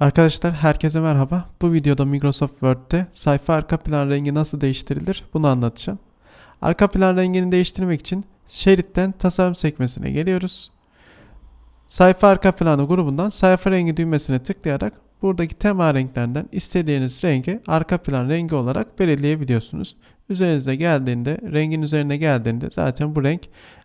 Arkadaşlar herkese merhaba. Bu videoda Microsoft Word'te sayfa arka plan rengi nasıl değiştirilir bunu anlatacağım. Arka plan rengini değiştirmek için şeritten tasarım sekmesine geliyoruz. Sayfa arka planı grubundan sayfa rengi düğmesine tıklayarak buradaki tema renklerden istediğiniz rengi arka plan rengi olarak belirleyebiliyorsunuz. Üzerinize geldiğinde, rengin üzerine geldiğinde zaten bu renk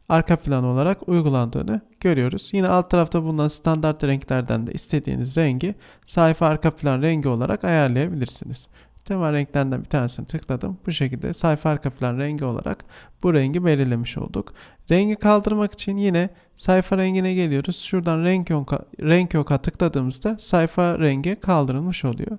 arka plan olarak uygulandığını görüyoruz. Yine alt tarafta bulunan standart renklerden de istediğiniz rengi sayfa arka plan rengi olarak ayarlayabilirsiniz. Tema renklerden bir tanesini tıkladım. Bu şekilde sayfa arka plan rengi olarak bu rengi belirlemiş olduk. Rengi kaldırmak için yine sayfa rengine geliyoruz. Şuradan renk yoka, renk yoka tıkladığımızda sayfa rengi kaldırılmış oluyor.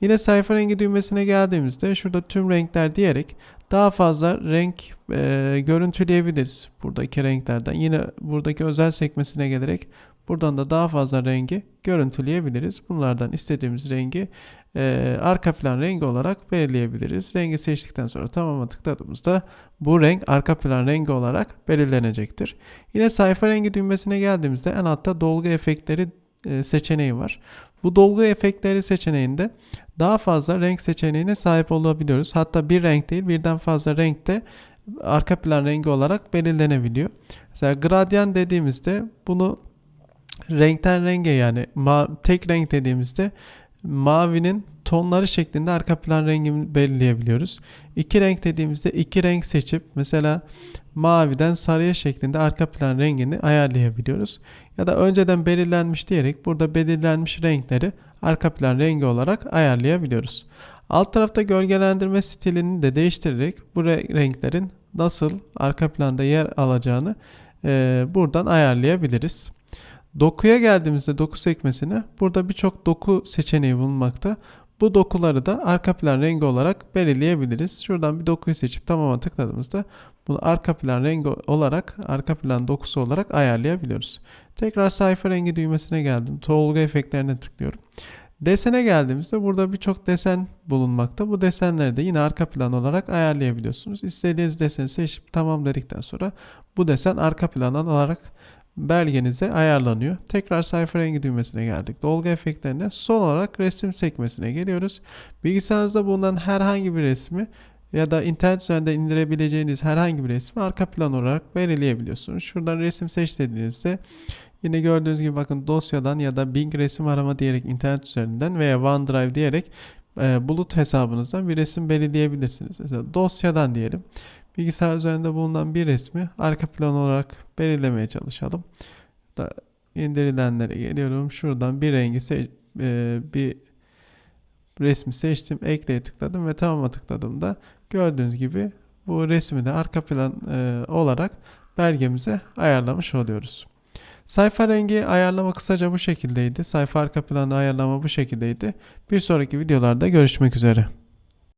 Yine sayfa rengi düğmesine geldiğimizde şurada tüm renkler diyerek daha fazla renk e, görüntüleyebiliriz buradaki renklerden. Yine buradaki özel sekmesine gelerek buradan da daha fazla rengi görüntüleyebiliriz. Bunlardan istediğimiz rengi e, arka plan rengi olarak belirleyebiliriz. Rengi seçtikten sonra tamama tıkladığımızda bu renk arka plan rengi olarak belirlenecektir. Yine sayfa rengi düğmesine geldiğimizde en altta dolgu efektleri e, seçeneği var. Bu dolgu efektleri seçeneğinde daha fazla renk seçeneğine sahip olabiliyoruz. Hatta bir renk değil birden fazla renkte arka plan rengi olarak belirlenebiliyor. Mesela gradyan dediğimizde bunu renkten renge yani tek renk dediğimizde mavinin tonları şeklinde arka plan rengini belirleyebiliyoruz. İki renk dediğimizde iki renk seçip mesela maviden sarıya şeklinde arka plan rengini ayarlayabiliyoruz. Ya da önceden belirlenmiş diyerek burada belirlenmiş renkleri arka plan rengi olarak ayarlayabiliyoruz. Alt tarafta gölgelendirme stilini de değiştirerek bu re- renklerin nasıl arka planda yer alacağını e, buradan ayarlayabiliriz. Dokuya geldiğimizde doku sekmesine burada birçok doku seçeneği bulunmakta. Bu dokuları da arka plan rengi olarak belirleyebiliriz. Şuradan bir dokuyu seçip tamama tıkladığımızda bunu arka plan rengi olarak, arka plan dokusu olarak ayarlayabiliyoruz. Tekrar sayfa rengi düğmesine geldim. Tolga efektlerine tıklıyorum. Desene geldiğimizde burada birçok desen bulunmakta. Bu desenleri de yine arka plan olarak ayarlayabiliyorsunuz. İstediğiniz deseni seçip tamam dedikten sonra bu desen arka plan olarak belgenize ayarlanıyor. Tekrar sayfa rengi düğmesine geldik. Dolgu efektlerine son olarak resim sekmesine geliyoruz. Bilgisayarınızda bulunan herhangi bir resmi ya da internet üzerinde indirebileceğiniz herhangi bir resmi arka plan olarak belirleyebiliyorsunuz. Şuradan resim seç dediğinizde yine gördüğünüz gibi bakın dosyadan ya da Bing resim arama diyerek internet üzerinden veya OneDrive diyerek e, bulut hesabınızdan bir resim belirleyebilirsiniz. Mesela dosyadan diyelim. Bilgisayar üzerinde bulunan bir resmi arka plan olarak belirlemeye çalışalım. Da indirilenlere geliyorum. Şuradan bir rengi e, bir resmi seçtim. Ekleye tıkladım ve tamama tıkladığımda gördüğünüz gibi bu resmi de arka plan e, olarak belgemize ayarlamış oluyoruz. Sayfa rengi ayarlama kısaca bu şekildeydi. Sayfa arka planı ayarlama bu şekildeydi. Bir sonraki videolarda görüşmek üzere.